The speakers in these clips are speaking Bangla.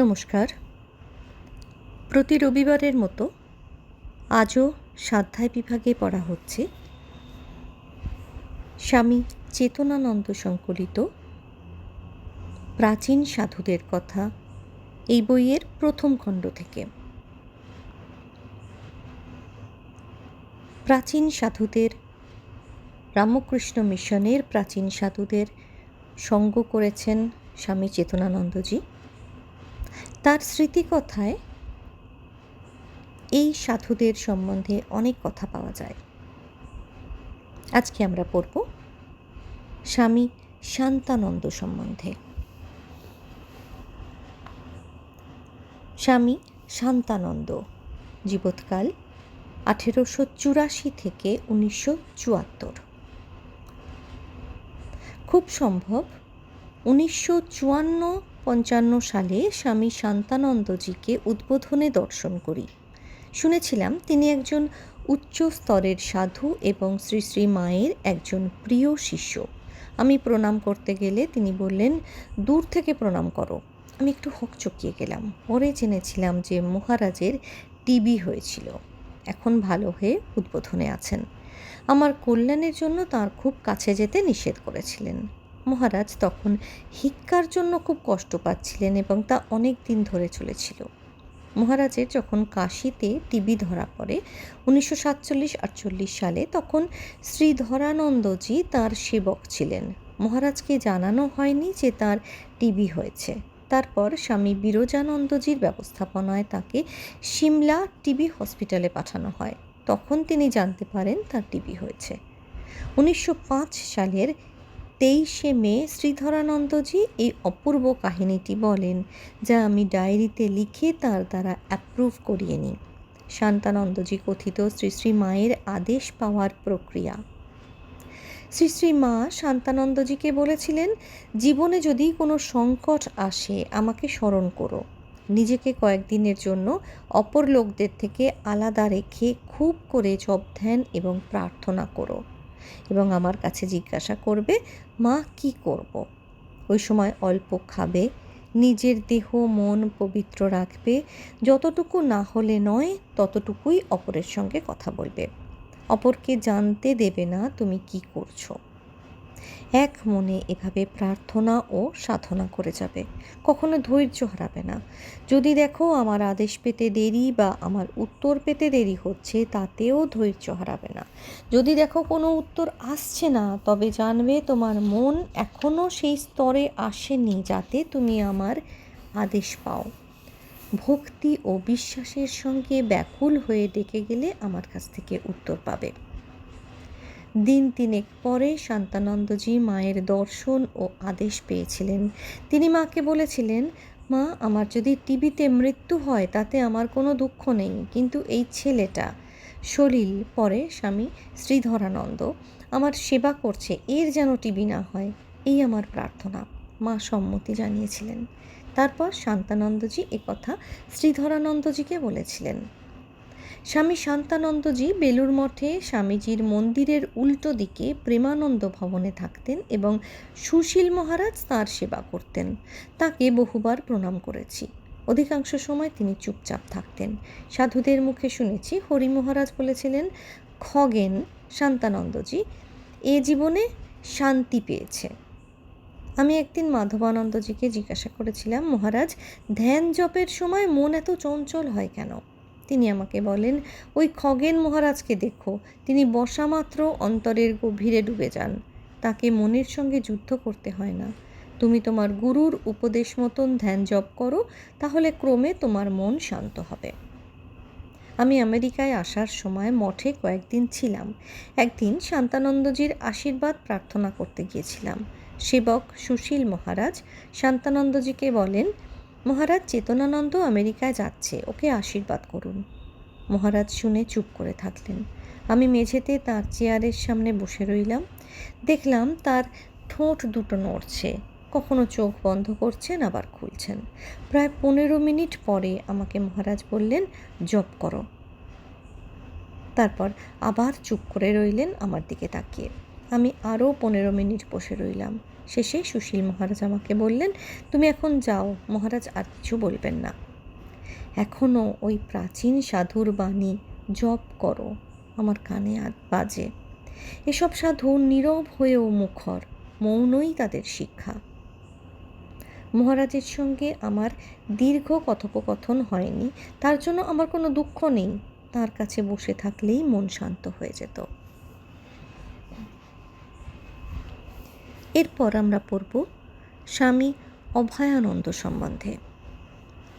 নমস্কার। প্রতি রবিবারের মতো আজও সাধ্যায় বিভাগে পড়া হচ্ছে স্বামী চেতনানন্দ সংকলিত প্রাচীন সাধুদের কথা এই বইয়ের প্রথম খণ্ড থেকে। প্রাচীন সাধুদের, রামকৃষ্ণ মিশনের প্রাচীন সাধুদের সঙ্গ করেছেন স্বামী চেতনানন্দজি। তার স্মৃতিকথায় এই সাধুদের সম্বন্ধে অনেক কথা পাওয়া যায়। আজকে আমরা পড়ব স্বামী শান্তানন্দ সম্বন্ধে। স্বামী শান্তানন্দ, জীবৎকাল আঠেরোশো চুরাশি থেকে উনিশশো চুয়াত্তর। খুব সম্ভব উনিশশো চুয়ান্ন পঞ্চান্ন সালে স্বামী শান্তানন্দজিকে উদ্বোধনে দর্শন করি। শুনেছিলাম তিনি একজন উচ্চ স্তরের সাধু এবং শ্রী শ্রী মায়ের একজন প্রিয় শিষ্য। আমি প্রণাম করতে গেলে তিনি বললেন, দূর থেকে প্রণাম করো। আমি একটু হকচকিয়ে গেলাম। পরে জেনেছিলাম যে মহারাজের টিবি হয়েছিল। এখন ভালো হয়ে উদ্বোধনে আছেন। আমার কল্যাণের জন্য তার খুব কাছে যেতে নিষেধ করেছিলেন। মহারাজ তখন হিক্কার জন্য খুব কষ্ট পাচ্ছিলেন এবং তা অনেক দিন ধরে চলেছিল। মহারাজের যখন কাশিতে টিবি ধরা পড়ে, উনিশশো সাতচল্লিশ আটচল্লিশ সালে তখন শ্রীধরানন্দজি তার সেবক ছিলেন। মহারাজকে জানানো হয়নি যে তার টিবি হয়েছে। তারপর স্বামী বিরজানন্দজির ব্যবস্থাপনায় তাকে সিমলা টিবি হসপিটালে পাঠানো হয়। তখন তিনি জানতে পারেন তার টিবি হয়েছে। উনিশশো পাঁচ সালের তেইশে মে শ্রীধরানন্দজি এই অপূর্ব কাহিনীটি বলেন, যা আমি ডায়েরিতে লিখে তার দ্বারা অ্যাপ্রুভ করিয়ে নিই। শান্তানন্দজি কথিত শ্রী শ্রী মায়ের আদেশ পাওয়ার প্রক্রিয়া। শ্রী শ্রী মা শান্তানন্দজিকে বলেছিলেন, জীবনে যদি কোনো সংকট আসে, আমাকে স্মরণ করো। নিজেকে কয়েকদিনের জন্য অপর লোকদের থেকে আলাদা রেখে খুব করে জপ ধ্যান এবং প্রার্থনা করো। এবং আমার কাছে জিজ্ঞাসা করবে মা কি করব। ওই সময় অল্প খাবে, নিজের দেহ মন পবিত্র রাখবে, যতটুকু না হলে নয় ততটুকুই অপরের সঙ্গে কথা বলবে অপরকে জানতে দেবে না তুমি কি করছ এক মনে এভাবে প্রার্থনা ও সাধনা করে যাবে। কখনো ধৈর্য হারাবে না। যদি দেখো আমার আদেশ পেতে দেরি বা আমার উত্তর পেতে দেরি হচ্ছে, তাতেও ধৈর্য হারাবে না। যদি দেখো কোনো উত্তর আসছে না, তবে জানবে তোমার মন এখনও সেই স্তরে আসেনি যাতে তুমি আমার আদেশ পাও। ভক্তি ও বিশ্বাসের সঙ্গে ব্যাকুল হয়ে ডেকে গেলে আমার কাছ থেকে উত্তর পাবে। দিন তিনেক পরে শান্তানন্দজি মায়ের দর্শন ও আদেশ পেয়েছিলেন। তিনি মাকে বলেছিলেন, মা, আমার যদি টিভিতে মৃত্যু হয়, তাতে আমার কোনো দুঃখ নেই, কিন্তু এই ছেলেটা সলিল, পরে স্বামী শ্রীধরানন্দ, আমার সেবা করছে, এর যেন টিভি না হয়, এই আমার প্রার্থনা। মা সম্মতি জানিয়েছিলেন। তারপর শান্তানন্দজি একথা শ্রীধরানন্দজিকে বলেছিলেন। স্বামী শান্তানন্দজি বেলুর মঠে স্বামীজির মন্দিরের উল্টো দিকে প্রেমানন্দ ভবনে থাকতেন এবং সুশীল মহারাজ তাঁর সেবা করতেন। তাকে বহুবার প্রণাম করেছি। অধিকাংশ সময় তিনি চুপচাপ থাকতেন। সাধুদের মুখে শুনেছি হরি মহারাজ বলেছিলেন, খগেন শান্তানন্দজি, এ জীবনে শান্তি পেয়েছে। আমি একদিন মাধবানন্দজিকে জিজ্ঞাসা করেছিলাম, মহারাজ, ধ্যান জপের সময় মন এত চঞ্চল হয় কেন? তিনি আমাকে বলেন, ওই খগেন মহারাজকে দেখো, তিনি বসামাত্র অন্তরের গভীরে ডুবে যান। তাকে মনের সঙ্গে যুদ্ধ করতে হয় না। তুমি তোমার গুরুর উপদেশ মতন ধ্যান জপ করো, তাহলে ক্রমে তোমার মন শান্ত হবে। আমি আমেরিকায় আসার সময় মঠে কয়েকদিন ছিলাম। একদিন শান্তানন্দজির আশীর্বাদ প্রার্থনা করতে গিয়েছিলাম। সেবক সুশীল মহারাজ শান্তানন্দজিকে বলেন মহারাজ চেতনানন্দ আমেরিকায় যাচ্ছে, ওকে আশীর্বাদ করুন। মহারাজ শুনে চুপ করে থাকলেন। আমি মেঝেতে তার চেয়ারের সামনে বসে রইলাম। দেখলাম তার ঠোঁট দুটো নড়ছে। কখনো চোখ বন্ধ করছেন, আবার খুলছেন। প্রায় পনেরো মিনিট পরে আমাকে মহারাজ বললেন, জপ করো। তারপর আবার চুপ করে রইলেন আমার দিকে তাকিয়ে। আমি আরও পনেরো মিনিট বসে রইলাম। শেষে সুশীল মহারাজ আমাকে বললেন, তুমি এখন যাও, মহারাজ আর কিছু বলবেন না। এখনও ওই প্রাচীন সাধুর বাণী জপ করো, আমার কানে বাজে। এসব সাধু নীরব হয়েও মুখর, মৌনই তাদের শিক্ষা। মহারাজের সঙ্গে আমার দীর্ঘ কথোপকথন হয়নি, তার জন্য আমার কোনো দুঃখ নেই। তার কাছে বসে থাকলেই মন শান্ত হয়ে যেত। এরপর আমরা পড়ব স্বামী অভয়ানন্দ সম্বন্ধে।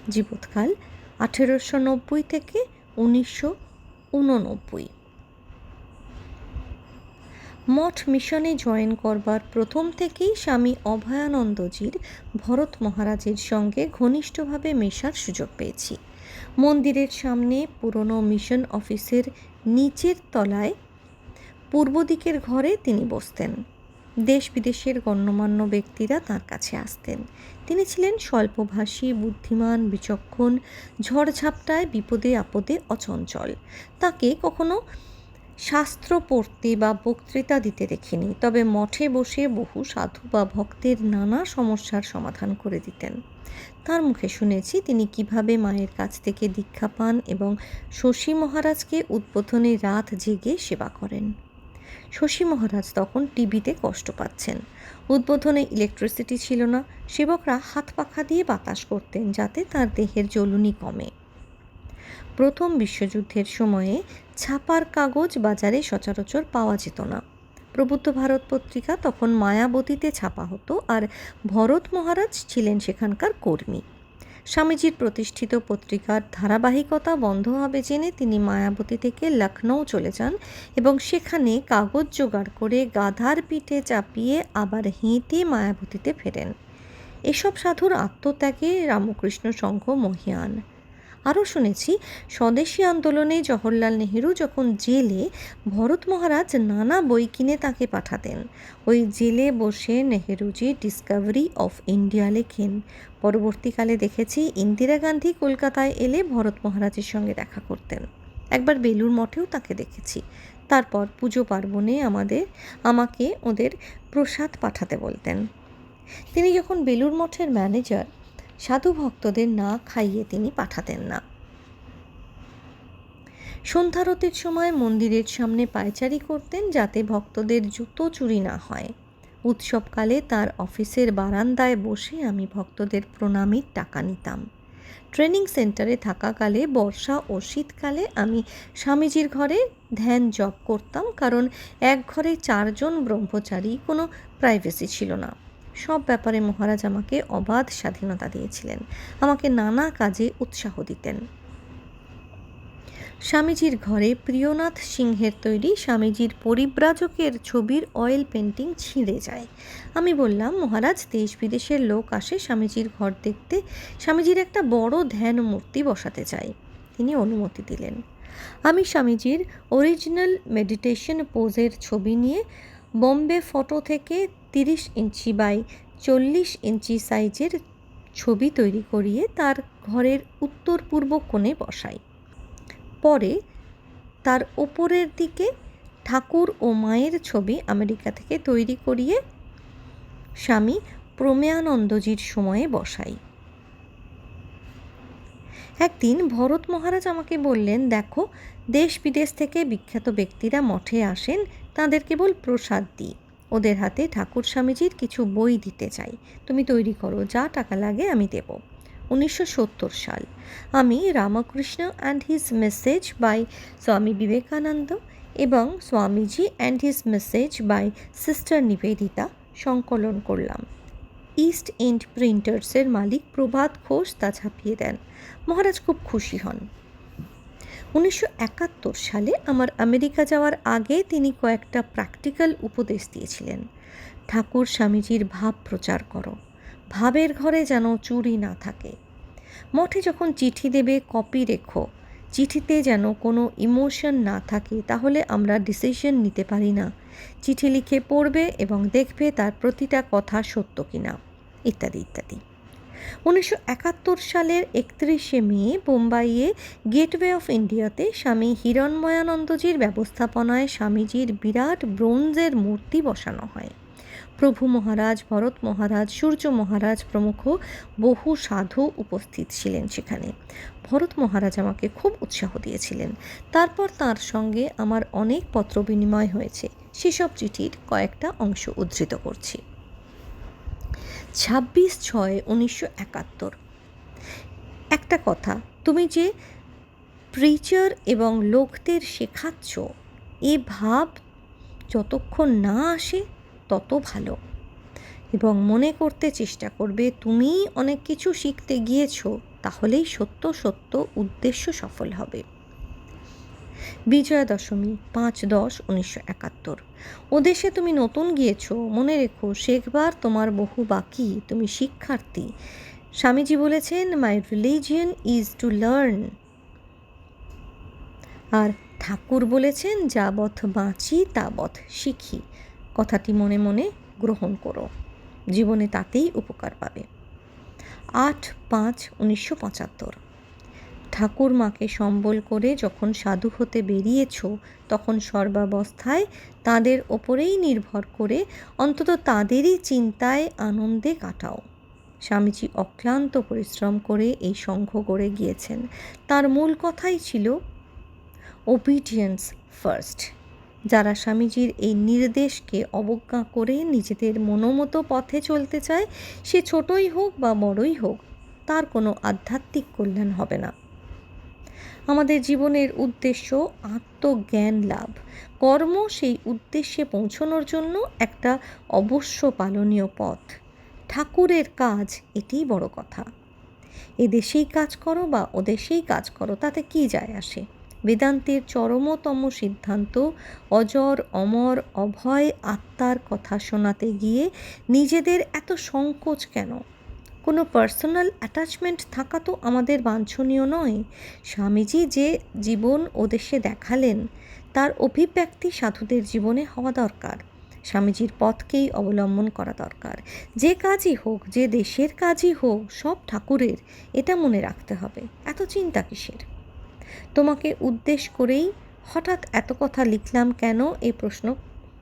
জীবৎকাল আঠেরোশো নব্বই থেকে উনিশশো উননব্বই। মঠ মিশনে জয়েন করবার প্রথম থেকেই স্বামী অভয়ানন্দজির ভরত মহারাজের সঙ্গে ঘনিষ্ঠভাবে মেশার সুযোগ পেয়েছি। মন্দিরের সামনে পুরনো মিশন অফিসের নিচের তলায় পূর্ব দিকের ঘরে তিনি বসতেন। দেশ বিদেশের গণ্যমান্য ব্যক্তিরা তার কাছে আসতেন। তিনি ছিলেন স্বল্পভাষী, বুদ্ধিমান, বিচক্ষণ, ঝড়ঝাপটায়, বিপদে আপদে অচঞ্চল। তাকে কখনো শাস্ত্র পড়তে বা বক্তৃতা দিতে দেখিনি, তবে মঠে বসে বহু সাধু বা ভক্তের নানা সমস্যার সমাধান করে দিতেন। তার মুখে শুনেছি তিনি কীভাবে মায়ের কাছ থেকে দীক্ষা পান এবং শশী মহারাজকে উদ্বোধনে রাত জেগে সেবা করেন। শশী মহারাজ তখন টিভিতে কষ্ট পাচ্ছেন। উদ্বোধনে ইলেকট্রিসিটি ছিল না, সেবকরা হাত পাখা দিয়ে বাতাস করতেন যাতে তার দেহের জ্বলুনি কমে। প্রথম বিশ্বযুদ্ধের সময়ে ছাপার কাগজ বাজারে সচরাচর পাওয়া যেত না। প্রবুদ্ধ ভারত পত্রিকা তখন মায়াবতীতে ছাপা হতো আর ভরত মহারাজ ছিলেন সেখানকার কর্মী। স্বামীজির প্রতিষ্ঠিত পত্রিকার ধারাবাহিকতা বন্ধ হবে জেনে তিনি মায়াবতী থেকে লখনৌ চলে যান এবং সেখানে কাগজ জোগাড় করে গাধার পিঠে চাপিয়ে আবার হেঁটে মায়াবতীতে ফেরেন। এসব সাধুর আত্মত্যাগে রামকৃষ্ণ সংঘ মহিয়ান। আরও শুনেছি, স্বদেশী আন্দোলনে জওহরলাল নেহেরু যখন জেলে, ভরত মহারাজ নানা বই কিনে তাকে পাঠাতেন। ওই জেলে বসে নেহেরুজি ডিসকভারি অফ ইন্ডিয়া লেখেন। পরবর্তীকালে দেখেছি, ইন্দিরা গান্ধী কলকাতায় এলে ভরত মহারাজের সঙ্গে দেখা করতেন। একবার বেলুর মঠেও তাকে দেখেছি। তারপর পুজো পার্বণে আমাদের, আমাকে ওদের প্রসাদ পাঠাতে বলতেন। তিনি যখন বেলুর মঠের ম্যানেজার সাধু ভক্তদের না খাইয়ে তিনি পাঠাতেন না। সন্ধ্যারতির সময় মন্দিরের সামনে পায়চারি করতেন যাতে ভক্তদের জুতো চুরি না হয়। উৎসবকালে তার অফিসের বারান্দায় বসে আমি ভক্তদের প্রণামীর টাকা নিতাম। ট্রেনিং সেন্টারে থাকাকালে বর্ষা ও শীতকালে আমি স্বামীজির ঘরে ধ্যান জপ করতাম কারণ এক ঘরে চারজন ব্রহ্মচারী কোনো প্রাইভেসি ছিল না। সব ব্যাপারে মহারাজ আমাকে অবাধ স্বাধীনতা দিয়েছিলেন। আমাকে নানা কাজে উৎসাহ দিতেন। স্বামীজির ঘরে প্রিয়নাথ সিংহের তৈরি স্বামীজির পরিব্রাজকের ছবির অয়েল পেন্টিং ছিঁড়ে যায়। আমি বললাম, মহারাজ দেশ বিদেশের লোক আসে স্বামীজির ঘর দেখতে। স্বামীজির একটা বড় ধ্যান মূর্তি বসাতে চাই। তিনি অনুমতি দিলেন। আমি স্বামীজির অরিজিনাল মেডিটেশন পোজের ছবি নিয়ে বম্বে ফটো থেকে তিরিশ ইঞ্চি বাই চল্লিশ ইঞ্চি সাইজের ছবি তৈরি করিয়ে তার ঘরের উত্তর পূর্ব কোণে বসাই পরে তার ওপরের দিকে ঠাকুর ও মায়ের ছবি আমেরিকা থেকে তৈরি করিয়ে স্বামী প্রমেয়ানন্দজির সময়ে বসাই একদিন ভরত মহারাজ আমাকে বললেন, দেখো, দেশ বিদেশ থেকে বিখ্যাত ব্যক্তিরা মঠে আসেন তাদের কেবল প্রসাদ দিই। ওদের হাতে ঠাকুর স্বামীজির কিছু বই দিতে চাই। তুমি তৈরি করো, যা টাকা লাগে আমি দেব। উনিশশো সত্তর সাল। আমি Ramakrishna and his message by Swami Vivekananda এবং Swamiji and his message by sister Nivedita সংকলন করলাম। ইস্ট এন্ড প্রিন্টার্সের মালিক প্রভাত ঘোষ তা ছাপিয়ে দেন। মহারাজ খুব খুশি হন। উনিশশো একাত্তর সালে আমার আমেরিকা যাওয়ার আগে তিনি কয়েকটা প্র্যাকটিক্যাল উপদেশ দিয়েছিলেন। ঠাকুর স্বামীজির ভাব প্রচার করো। ভাবের ঘরে যেন চুরি না থাকে। মঠে যখন চিঠি দেবে, কপি রেখো। চিঠিতে যেন কোনো ইমোশন না থাকে, তাহলে আমরা ডিসিশন নিতে পারি না। চিঠি লিখে পড়বে এবং দেখবে তার প্রতিটা কথা সত্য কিনা, ইত্যাদি ইত্যাদি। উনিশশো একাত্তর সালের একত্রিশে মে বোম্বাইয়ে গেটওয়ে অফ ইন্ডিয়াতে স্বামী হিরণময়ানন্দজির ব্যবস্থাপনায় স্বামীজির বিরাট ব্রোঞ্জের মূর্তি বসানো হয়। প্রভু মহারাজ, ভরত মহারাজ, সূর্য মহারাজ প্রমুখ বহু সাধু উপস্থিত ছিলেন সেখানে। ভরত মহারাজ আমাকে খুব উৎসাহ দিয়েছিলেন। তারপর তার সঙ্গে আমার অনেক পত্র বিনিময় হয়েছে। সেসব চিঠির কয়েকটা অংশ উদ্ধৃত করছি। ছাব্বিশ ছয় উনিশশো একাত্তর। একটা কথা, তুমি যে প্রিচার এবং লোকদের শেখাচ্ছ, এ ভাব যতক্ষণ না আসে তত ভালো। এবং মনে করতে চেষ্টা করবে তুমি অনেক কিছু শিখতে গিয়েছ, তাহলেই সত্য সত্য উদ্দেশ্য সফল হবে। বিজয়া দশমী পাঁচ দশ, উনিশশো একাত্তর। ওদেশে তুমি নতুন গিয়েছ, মনে রেখো শেখবার তোমার বহু বাকি, তুমি শিক্ষার্থী। স্বামীজি বলেছেন my religion is to learn আর ঠাকুর বলেছেন, যাবৎ বাঁচি, তাবৎ শিখি। কথাটি মনে মনে গ্রহণ করো। জীবনে তাতেই উপকার পাবে। আট পাঁচ, উনিশশো পঁচাত্তর। ঠাকুর মাকে সম্বল করে যখন সাধু হতে বেরিয়েছ, তখন সর্বাবস্থায় তাদের ওপরেই নির্ভর করে অন্তত তাদেরই চিন্তায় আনন্দে কাটাও। স্বামীজি অক্লান্ত পরিশ্রম করে এই সংঘ গড়ে গিয়েছেন। তার মূল কথাই ছিল ওবিডিয়েন্স ফার্স্ট যারা স্বামীজির এই নির্দেশকে অবজ্ঞা করে নিজেদের মনোমতো পথে চলতে চায়, সে ছোটই হোক বা বড়ই হোক, তার কোনো আধ্যাত্মিক কল্যাণ হবে না। আমাদের জীবনের উদ্দেশ্য আত্মজ্ঞান লাভ। কর্ম সেই উদ্দেশ্যে পৌঁছনোর জন্য একটা অবশ্য পালনীয় পথ। ঠাকুরের কাজ এটিই বড় কথা। এদেশেই কাজ করো বা ওদেশেই কাজ করো, তাতে কি যায় আসে? বেদান্তের চরমতম সিদ্ধান্ত, অজর, অমর, অভয় আত্মার কথা শোনাতে গিয়ে নিজেদের এত সংকোচ কেন? কোনো পার্সোনাল অ্যাটাচমেন্ট থাকা তো আমাদের বাঞ্ছনীয় নয়। স্বামীজি যে জীবন ওদেশে দেখালেন, তার অভিব্যক্তি সাধুদের জীবনে হওয়া দরকার। স্বামীজির পথকেই অবলম্বন করা দরকার। যে কাজই হোক, যে দেশের কাজই হোক, সব ঠাকুরের, এটা মনে রাখতে হবে। এত চিন্তা কিসের? তোমাকে উদ্দেশ করেই হঠাৎ এত কথা লিখলাম কেন? এই প্রশ্ন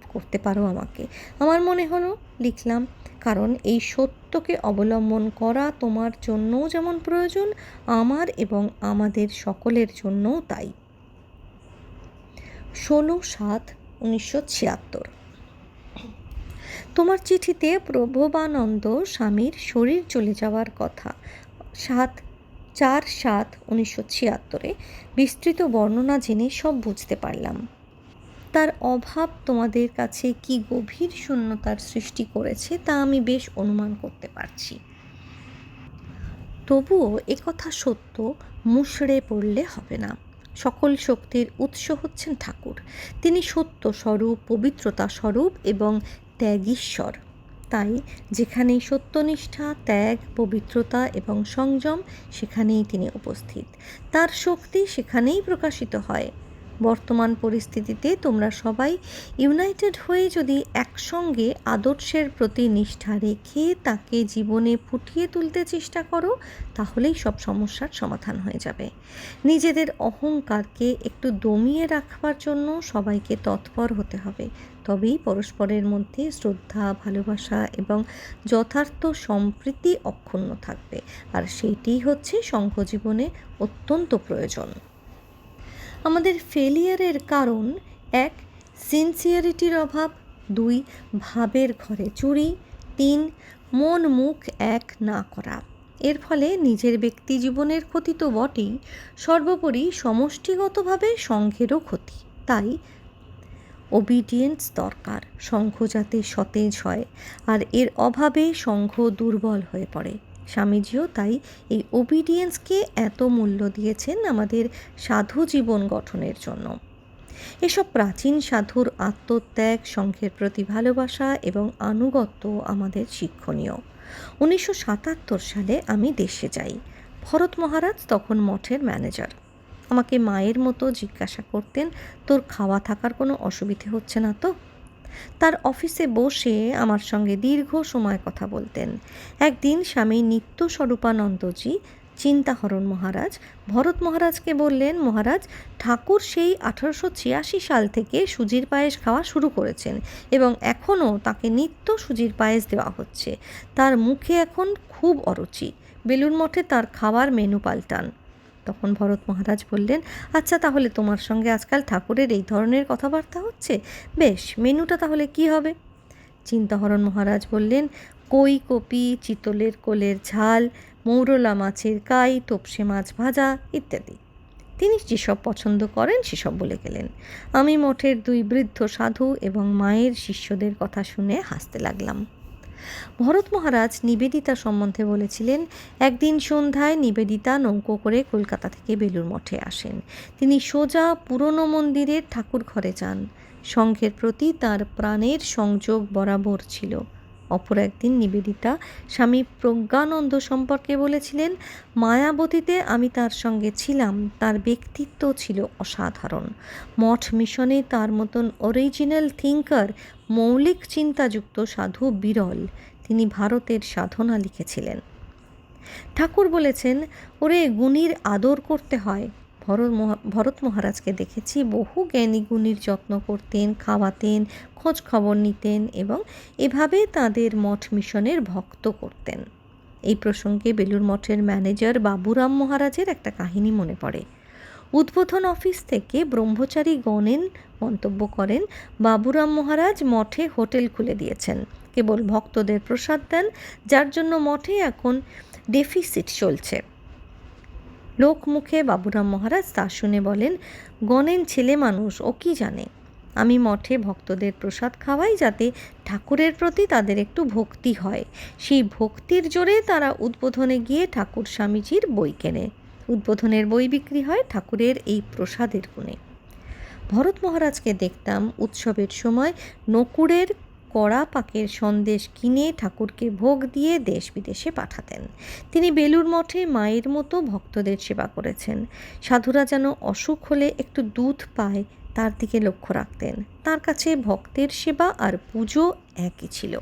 করতে পারো আমাকে। আমার মনে হলো, লিখলাম কারণ এই সত্যকে অবলম্বন করা তোমার জন্যও যেমন প্রয়োজন, আমার এবং আমাদের সকলের জন্যও তাই। ষোলো সাত, উনিশশো ছিয়াত্তর। তোমার চিঠিতে প্রভবানন্দ স্বামীর শরীর চলে যাওয়ার কথা। সাত, চার সাত, উনিশশো ছিয়াত্তরে বিস্তৃত বর্ণনা জেনে সব বুঝতে পারলাম। তার অভাব তোমাদের কাছে কি গভীর শূন্যতার সৃষ্টি করেছে তা আমি বেশ অনুমান করতে পারছি। তবুও একথা সত্য মুশড়ে পড়লে হবে না। সকল শক্তির উৎস হচ্ছেন ঠাকুর। তিনি সত্য স্বরূপ, পবিত্রতা স্বরূপ এবং ত্যাগীশ্বর তাই যেখানেই সত্যনিষ্ঠা, ত্যাগ, পবিত্রতা এবং সংযম, সেখানেই তিনি উপস্থিত। তার শক্তি সেখানেই প্রকাশিত হয়। বর্তমান পরিস্থিতিতে তোমরা সবাই ইউনাইটেড হয়ে যদি একসঙ্গে আদর্শের প্রতি নিষ্ঠা রেখে তাকে জীবনে ফুটিয়ে তুলতে চেষ্টা করো, তাহলেই সব সমস্যার সমাধান হয়ে যাবে। নিজেদের অহংকারকে একটু দমিয়ে রাখবার জন্য সবাইকে তৎপর হতে হবে। তবেই পরস্পরের মধ্যে শ্রদ্ধা, ভালোবাসা এবং যথার্থ সম্প্রীতি অক্ষুণ্ণ থাকবে। আর সেইটিই হচ্ছে সংঘজীবনে অত্যন্ত প্রয়োজন। আমাদের ফেলিয়ারের কারণ এক সিনসিয়ারিটির অভাব, দুই, ভাবের ঘরে চুরি, তিন, মন মুখ এক না করা। এর ফলে নিজের ব্যক্তি জীবনের ক্ষতি তো বটেই, সর্বোপরি সমষ্টিগতভাবে সংঘেরও ক্ষতি। তাই ওবিডিয়েন্স দরকার, সংঘ যাতে সতেজ হয়, আর এর অভাবে সংঘ দুর্বল হয়ে পড়ে। স্বামীজিও তাই এই ওবিডিয়েন্সকে এত মূল্য দিয়েছেন আমাদের সাধু জীবন গঠনের জন্য। এসব প্রাচীন সাধুর আত্মত্যাগ, সংঘের প্রতি ভালোবাসা এবং আনুগত্য আমাদের শিক্ষণীয়। উনিশশো সাতাত্তর সালে আমি দেশে যাই। ভরত মহারাজ তখন মঠের ম্যানেজার আমাকে মায়ের মতো জিজ্ঞাসা করতেন, তোর খাওয়া থাকার কোনো অসুবিধে হচ্ছে না তো? তার অফিসে বসে আমার সঙ্গে দীর্ঘ সময় কথা বলতেন। একদিন স্বামী নিত্য স্বরূপানন্দজি, চিন্তাহরণ মহারাজ, ভরত মহারাজকে বললেন, মহারাজ, ঠাকুর সেই আঠারোশো ছিয়াশি সাল থেকে সুজির পায়েস খাওয়া শুরু করেছেন এবং এখনও তাকে নিত্য সুজির পায়েস দেওয়া হচ্ছে। তার মুখে এখন খুব অরুচি। বেলুর মঠে তার খাওয়ার মেনু পাল্টান। তখন ভরত মহারাজ বললেন আচ্ছা তাহলে তোমার সঙ্গে আজকাল ঠাকুরের এই ধরনের কথাবার্তা হচ্ছে? বেশ, মেনুটা তাহলে কি হবে? চিন্তাহরণ মহারাজ বললেন, কই কপি, চিতলের কোলের ঝাল, মৌরলা মাছের কাই, তোপসে মাছ ভাজা, ইত্যাদি। তিনি যেসব পছন্দ করেন সেসব বলে গেলেন। আমি মঠের দুই বৃদ্ধ সাধু এবং মায়ের শিষ্যদের কথা শুনে হাসতে লাগলাম। ভরত মহারাজ নিবেদিতা সম্বন্ধে বলেছিলেন, একদিন সন্ধ্যায় নিবেদিতা নৌকো করে কলকাতা থেকে বেলুর মঠে আসেন। তিনি সোজা পুরনো মন্দিরের ঠাকুর ঘরে যান। সংঘের প্রতি তার প্রাণের সংযোগ বরাবর ছিল। অপর একদিন নিবেদিতা স্বামী প্রজ্ঞানন্দ সম্পর্কে বলেছিলেন, মায়াবতীতে আমি তার সঙ্গে ছিলাম, তার ব্যক্তিত্ব ছিল অসাধারণ। মঠ মিশনে তার মতন অরিজিনাল থিঙ্কার মৌলিক চিন্তাযুক্ত সাধু বিরল। তিনি ভারতের সাধনা লিখেছিলেন। ঠাকুর বলেছেন, ওরে গুণীর আদর করতে হয় ভরত ভরত মহারাজকে দেখেছি বহু জ্ঞানী গুণীর যত্ন করতেন, খাওয়াতেন, খোঁজ খবর নিতেন এবং এভাবে তাদের মঠ মিশনের ভক্ত করতেন। এই প্রসঙ্গে বেলুর মঠের ম্যানেজার বাবুরাম মহারাজের একটা কাহিনী মনে পড়ে। উদ্বোধন অফিস থেকে ব্রহ্মচারী গণেন মন্তব্য করেন, বাবুরাম মহারাজ মঠে হোটেল খুলে দিয়েছেন। কেবল ভক্তদের প্রসাদ দেন, যার জন্য মঠে এখন ডেফিসিট চলছে। লোক মুখে বাবুরাম মহারাজ তা শুনে বলেন গণেন ছেলে মানুষ, ও কি জানে? আমি মঠে ভক্তদের প্রসাদ খাওয়াই যাতে ঠাকুরের প্রতি তাদের একটু ভক্তি হয়। সেই ভক্তির জোরে তারা উদ্বোধনে গিয়ে ঠাকুর স্বামীজির বই কেনে। উদ্বোধনের বই বিক্রি হয় ঠাকুরের এই প্রসাদের গুণে। ভরত মহারাজকে দেখতাম উৎসবের সময় নকুড়ের কড়া পাকের সন্দেশ কিনে ঠাকুরকে ভোগ দিয়ে দেশ বিদেশে পাঠাতেন। তিনি বেলুর মঠে মায়ের মতো ভক্তদের সেবা করেছেন। সাধুরা যেন অসুখ হলে একটু দুধ পায়, তার দিকে লক্ষ্য রাখতেন। তার কাছে ভক্তের সেবা আর পুজো একই ছিল।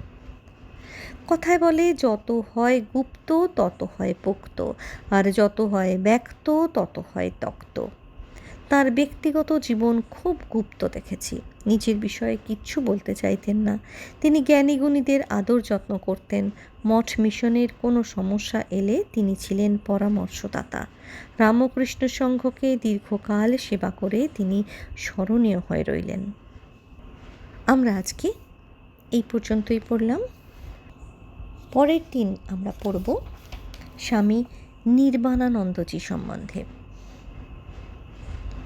কথায় বলে, যত হয় গুপ্ত, তত হয় পোক্ত, আর যত হয় ব্যক্ত, তত হয় তক্ত। তার ব্যক্তিগত জীবন খুব গুপ্ত দেখেছি। নিজের বিষয়ে কিচ্ছু বলতে চাইতেন না। তিনি জ্ঞানীগুণীদের আদর যত্ন করতেন। মঠ মিশনের কোনো সমস্যা এলে তিনি ছিলেন পরামর্শদাতা। রামকৃষ্ণ সংঘকে দীর্ঘকাল সেবা করে তিনি স্মরণীয় হয়ে রইলেন। আমরা আজকে এই পর্যন্তই পড়লাম। পরের দিন আমরা পড়ব স্বামী নির্বাণানন্দজি সম্বন্ধে।